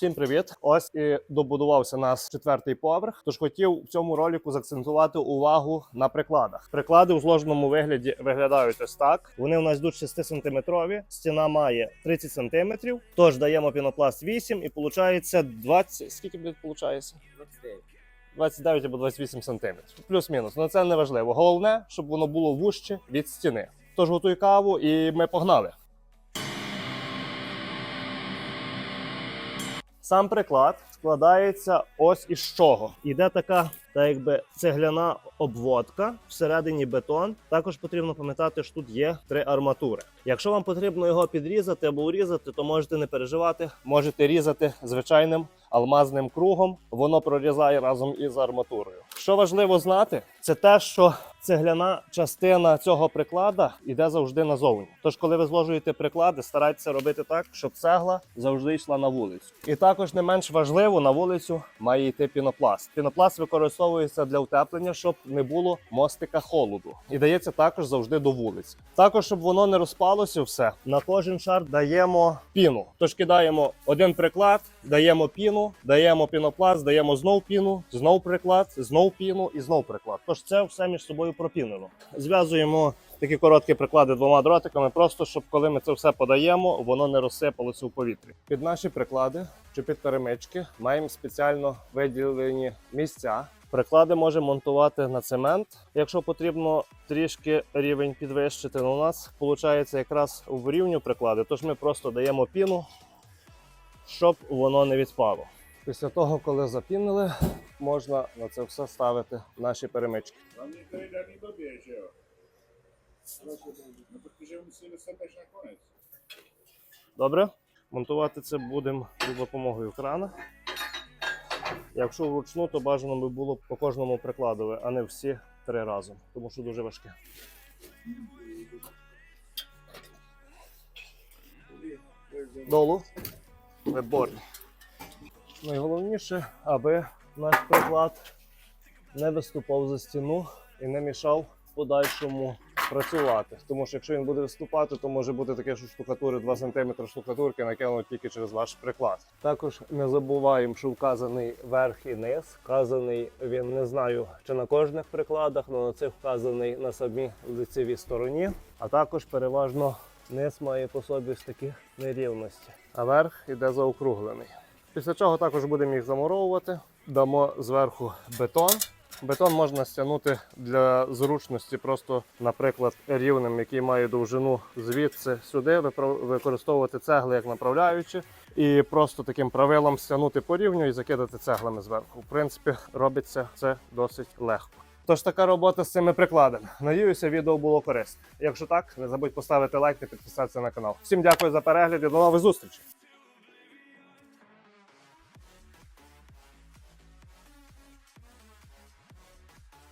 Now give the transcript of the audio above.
Всім привіт! Ось і добудувався наш четвертий поверх. Тож хотів в цьому ролику заакцентувати увагу на прикладах. Приклади у зложеному вигляді виглядають ось так. Вони у нас йдуть 6 сантиметрові. Стіна має 30 сантиметрів. Тож даємо пінопласт 8 і виходить 20... Скільки буде виходить? 29. 29 або 28 сантиметрів. Плюс-мінус. Ну це не важливо. Головне, щоб воно було вужче від стіни. Тож готуй каву і ми погнали. Сам приклад складається ось із чого. Іде така, та якби цегляна обводка, всередині бетон. Також потрібно пам'ятати, що тут є три арматури. Якщо вам потрібно його підрізати або урізати, то можете не переживати. Можете різати звичайним алмазним кругом. Воно прорізає разом із арматурою. Що важливо знати, це те, що цегляна частина цього приклада йде завжди назовні. Тож, коли ви зложуєте приклади, старайтеся робити так, щоб цегла завжди йшла на вулицю. І також не менш важливо, на вулицю має йти пінопласт. Пінопласт використовується для утеплення, щоб не було мостика холоду. І дається також завжди до вулиці. Також, щоб воно не розпалося все, на кожен шар даємо піну. Тож кидаємо один приклад, даємо піну, даємо пінопласт, даємо знов піну, знов приклад, знов піну і знов приклад. Тож це все між собою пропінено. Зв'язуємо такі короткі приклади двома дротиками, просто щоб коли ми це все подаємо, воно не розсипалося у повітрі. Під наші приклади чи під перемички маємо спеціально виділені місця. Приклади можемо монтувати на цемент, якщо потрібно трішки рівень підвищити. Ну, у нас виходить якраз в рівню приклади, тож ми просто даємо піну, щоб воно не відпало. Після того, коли запінили, можна на це все ставити наші перемички. Koniec. Добре? Монтувати це будемо за допомогою крана. Якщо вручну, то бажано би було по кожному прикладові, а не всі три разом, тому що дуже важке. Долу виборні. Найголовніше, аби наш приклад не виступав за стіну і не мішав подальшому працювати. Тому що якщо він буде виступати, то може бути таке, що штукатури 2 см штукатурки накинуть тільки через ваш приклад. Також не забуваємо, що вказаний верх і низ. Вказаний він не знаю, чи на кожних прикладах, але на цих вказаний на самій лицевій стороні. А також переважно низ має по собі ось такі нерівності, а верх іде заокруглений. Після чого також будемо їх замуровувати. Дамо зверху бетон. Бетон можна стягнути для зручності, просто, наприклад, рівнем, який має довжину звідси сюди, використовувати цегли як направляючі, і просто таким правилом стягнути по рівню і закидати цеглами зверху. В принципі, робиться це досить легко. Тож така робота з цими прикладами. Надіюся, відео було корисне. Якщо так, не забудь поставити лайк та підписатися на канал. Всім дякую за перегляд і до нових зустрічей!